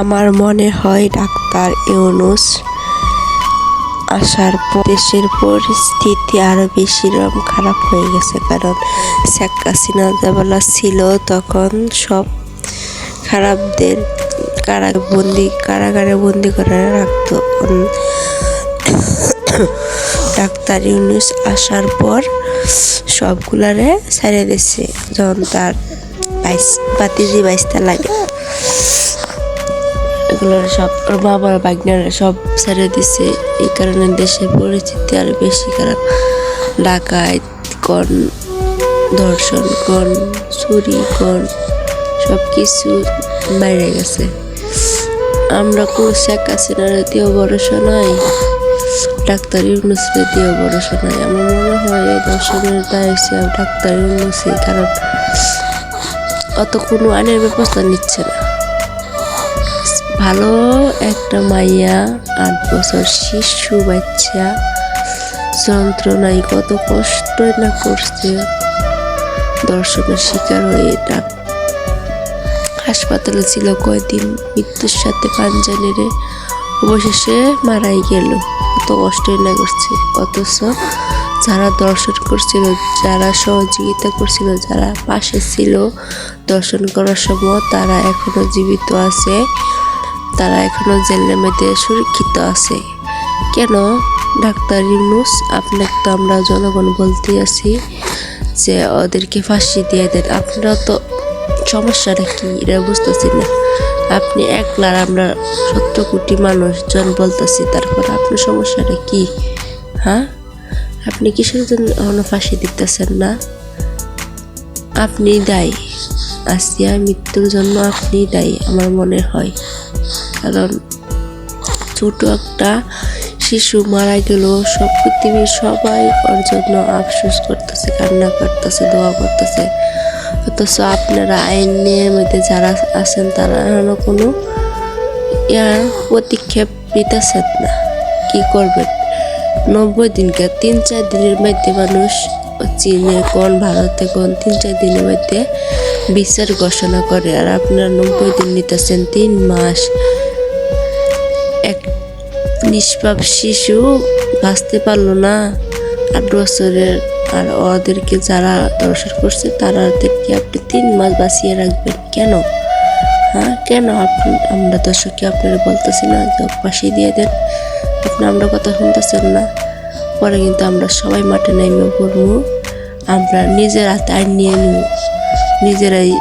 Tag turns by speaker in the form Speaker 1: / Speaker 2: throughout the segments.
Speaker 1: আমার মনে হয় ডাক্তার ইউনুস আসার পর দেশের পরিস্থিতি আরও বেশি রকম খারাপ হয়ে গেছে। কারণ শেখ হাসিনা ছিল তখন সব খারাপদের কারা বন্দি কারাগারে বন্দি করে রাখতো। ডাক্তার ইউনুস আসার পর সবগুলারে ছেড়ে দিছে যখন তার বাইশ বাতিজি বাইশটা লাগে। এগুলোর সব ওর বাবার বাগনারা সব ছেড়ে দিছে। এই কারণে দেশের পরিস্থিতি আরও বেশি খারাপ। ডাকাত কন ধর্ষণ কন চুরি কন সব কিছু বাইরে গেছে। আমরা কোনো শেখ হাসিনার দিয়েও ভরসা নাই, ডাক্তার ইউনুসের দিয়েও ভরসা নাই। আমার মনে হয় এই দর্শনের দায় ডাক্তার ইউনুসই, কারণ অত কোনো আইনের ব্যবস্থা নিচ্ছে না। ভালো একটা মাইয়া, আট বছর শিশু, বাচ্চা, যন্ত্রণায় কত কষ্টই না করছে। দর্শনের শিকার হয়ে ডাক। হাসপাতালে ছিল কয়দিন, মৃত্যুর সাথে পাঞ্জানি রে অবশেষে মারাই গেল। কত কষ্টই না করছে, অথচ যারা দর্শন করছিল, যারা সহযোগিতা করছিল, যারা পাশে ছিল দর্শন করার সময়, তারা এখনও জীবিত আছে। তারা এখনও জেলের মধ্যে সুরক্ষিত আছে। কেন? ডাক্তার ইউনুস, আপনাকে তো আমরা জনগণ বলতে আছি যে ওদেরকে ফাঁসি দিয়ে দেন। আপনারা তো সমস্যাটা কি? এটা বুঝতেছি না। আপনি একলার আমরা সত্তর কোটি মানুষজন বলতেছি, তারপর আপনার সমস্যাটা কি? হ্যাঁ? আপনি কিসের জন্য এখনও ফাঁসি দিতেছেন না? আপনি দায়ী। আসিয়া মৃত্যুর জন্য আপনি দায়ী, আমার মনে হয়। কারণ ছোট একটা শিশু মারা গেল সব পৃথিবীর সবাই ওর জন্য আফসোস করতেছে, কান্না করতেছে, দোয়া করতেছে। অথচ আপনারা আইনের মধ্যে যারা আছেন, তারা কোনো ইয়ার পদক্ষেপ নিতেছেন না। কি করবেন? নব্বই দিনকে তিন চার দিনের মধ্যে মানুষ চীনে কোন ভারতে কোন তিন চার দিনের মধ্যে বিচার ঘোষণা করে? আর আপনারা নব্বই দিন নিতেছেন তিন মাস। এক নিষ্পাপ শিশু বাঁচতে পারল না। আট বছরের আর ওদেরকে যারা দর্শন করছে তাদেরকে আপনি তিন মাস বাঁচিয়ে রাখবেন। কেন? হ্যাঁ কেন? আপনি আমরা দর্শককে আপনারা বলতেছি না ফাঁসি দিয়ে দেন। আপনি আমরা কথা শুনতেছেন না। পরে কিন্তু আমরা সবাই মাঠে নেমে পড়ব। আমরা নিজের হাতে আইন নিয়ে নিব। নিজেরাই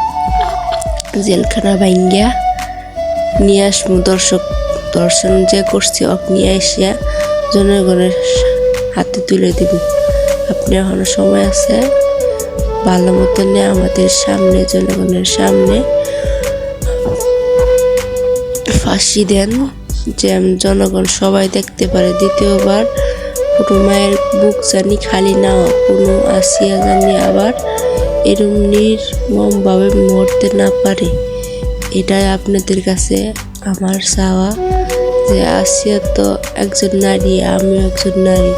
Speaker 1: জেলখানা ভাঙ্গিয়া নিয়ে আসব। দর্শক দর্শন যে করছি অক নিয়ে এসিয়া জনগণের হাতে তুলে দিব। আপনি এখনও সময় আছে? ভালো মতনে আমাদের সামনে, জনগণের সামনে ফাঁসি দেন। যে জনগণ সবাই দেখতে পারে, দ্বিতীয়বার কোনো মায়ের বুক জানি খালি না, কোনো আসিয়া জানি আবার এরম নির্মমভাবে মরতে না পারে। এটাই আপনাদের কাছে আমার চাওয়া যে আসিয়া তো একজন নারী, আমিও একজন নারী।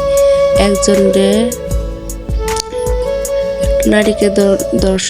Speaker 1: একজনরে নারীকে দর্শন